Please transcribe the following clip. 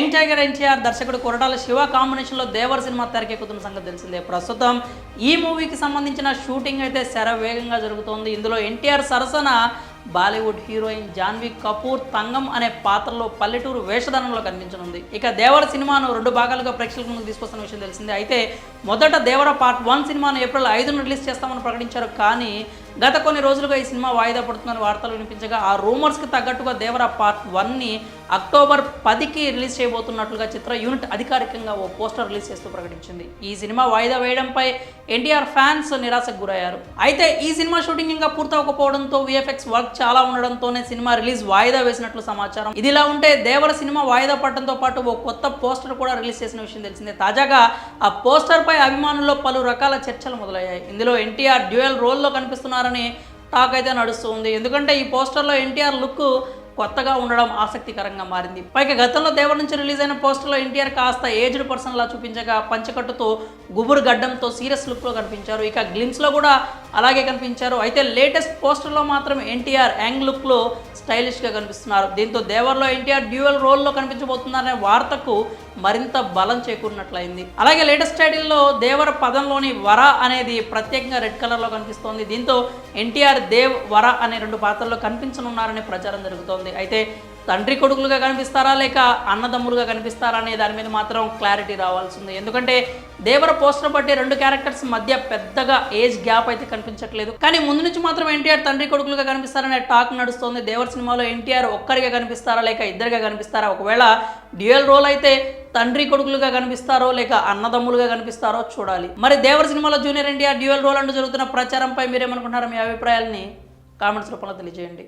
Young tiger NTR దర్శకుడు కొరటాల శివ కాంబినేషన్లో దేవర్ cinema తెరకెక్కుతున్న సంగతి తెలిసిందే. ప్రస్తుతం ఈ మూవీకి సంబంధించిన షూటింగ్ అయితే శరవేగంగా జరుగుతోంది. ఇందులో ఎన్టీఆర్ సరసన బాలీవుడ్ హీరోయిన్ జాన్వీ కపూర్ తంగం అనే పాత్రలో పల్లెటూరు వేషధారణలో కనిపించనుంది. ఇక దేవర సినిమాను రెండు భాగాలుగా ప్రేక్షకుల ముందుకు తీసుకొస్తున్న విషయం తెలిసిందే. అయితే మొదట దేవర పార్ట్ వన్ సినిమాను ఏప్రిల్ ఐదున రిలీజ్ చేస్తామని ప్రకటించారు. కానీ గత కొన్ని రోజులుగా ఈ సినిమా వాయిదా పడుతుందని వార్తలు వినిపించగా ఆ రూమర్స్కి తగ్గట్టుగా దేవర పార్ట్ వన్ని అక్టోబర్ పదికి రిలీజ్ చేయబోతున్నట్లుగా చిత్ర యూనిట్ అధికారికంగా ఓ పోస్టర్ రిలీజ్ చేస్తూ ప్రకటించింది. ఈ సినిమా వాయిదా వేయడంపై ఎన్టీఆర్ ఫ్యాన్స్ నిరాశకు గురయ్యారు. అయితే ఈ సినిమా షూటింగ్ ఇంకా పూర్తవకపోవడంతో విఎఫ్ఎక్స్ వర్క్ చాలా ఉండడంతోనే సినిమా రిలీజ్ వాయిదా వేసినట్లు సమాచారం. ఇదిలా ఉంటే దేవర సినిమా వాయిదా పడటంతో పాటు ఓ కొత్త పోస్టర్ కూడా రిలీజ్ చేసిన విషయం తెలిసిందే. తాజాగా ఆ పోస్టర్ పై అభిమానుల్లో పలు రకాల చర్చలు మొదలయ్యాయి. ఇందులో ఎన్టీఆర్ డ్యూయల్ రోల్లో చేస్తున్నారని టాక్ అయితే నడుస్తుంది. ఎందుకంటే ఈ పోస్టర్లో ఎన్టీఆర్ లుక్ కొత్తగా ఉండడం ఆసక్తికరంగా మారింది. పైగా గతంలో దేవర్ నుంచి రిలీజ్ అయిన పోస్టర్లో ఎన్టీఆర్ కాస్త ఏజ్డ్ పర్సన్ లా చూపించగా పంచకట్టుతో గుబురు గడ్డంతో సీరియస్ లుక్లో కనిపించారు. ఇక గ్లిమ్స్లో కూడా అలాగే కనిపించారు. అయితే లేటెస్ట్ పోస్టర్లో మాత్రం ఎన్టీఆర్ యాంగ్ లుక్లో స్టైలిష్గా కనిపిస్తున్నారు. దీంతో దేవర్లో ఎన్టీఆర్ డ్యూయల్ రోల్లో కనిపించబోతున్నారనే వార్తకు మరింత బలం చేకూరినట్లయింది. అలాగే లేటెస్ట్ టైటిల్లో దేవర పదంలోని వర అనేది ప్రత్యేకంగా రెడ్ కలర్లో కనిపిస్తోంది. దీంతో ఎన్టీఆర్ దేవ్ వర అనే రెండు పాత్రల్లో కనిపించనున్నారనే ప్రచారం జరుగుతోంది. అయితే తండ్రి కొడుకులుగా కనిపిస్తారా లేక అన్నదమ్ములుగా కనిపిస్తారా అనే దాని మీద మాత్రం క్లారిటీ రావాల్సింది. ఎందుకంటే దేవర పోస్టర్ బట్టి రెండు క్యారెక్టర్స్ మధ్య పెద్దగా ఏజ్ గ్యాప్ అయితే కనిపించట్లేదు. కానీ ముందు నుంచి మాత్రం ఎన్టీఆర్ తండ్రి కొడుకులుగా కనిపిస్తారనే టాక్ నడుస్తోంది. దేవర్ సినిమాలో ఎన్టీఆర్ ఒక్కరిగా కనిపిస్తారా లేక ఇద్దరిగా కనిపిస్తారా? ఒకవేళ డ్యూయల్ రోల్ అయితే తండ్రి కొడుకులుగా కనిపిస్తారో లేక అన్నదమ్ములుగా కనిపిస్తారో చూడాలి. మరి దేవర్ సినిమాలో జూనియర్ ఎన్టీఆర్ డ్యూయల్ రోల్ అంటూ జరుగుతున్న ప్రచారంపై మీరేమనుకుంటున్నారు మీ అభిప్రాయాల్ని? కామెంట్స్ రూపంలో తెలియజేయండి.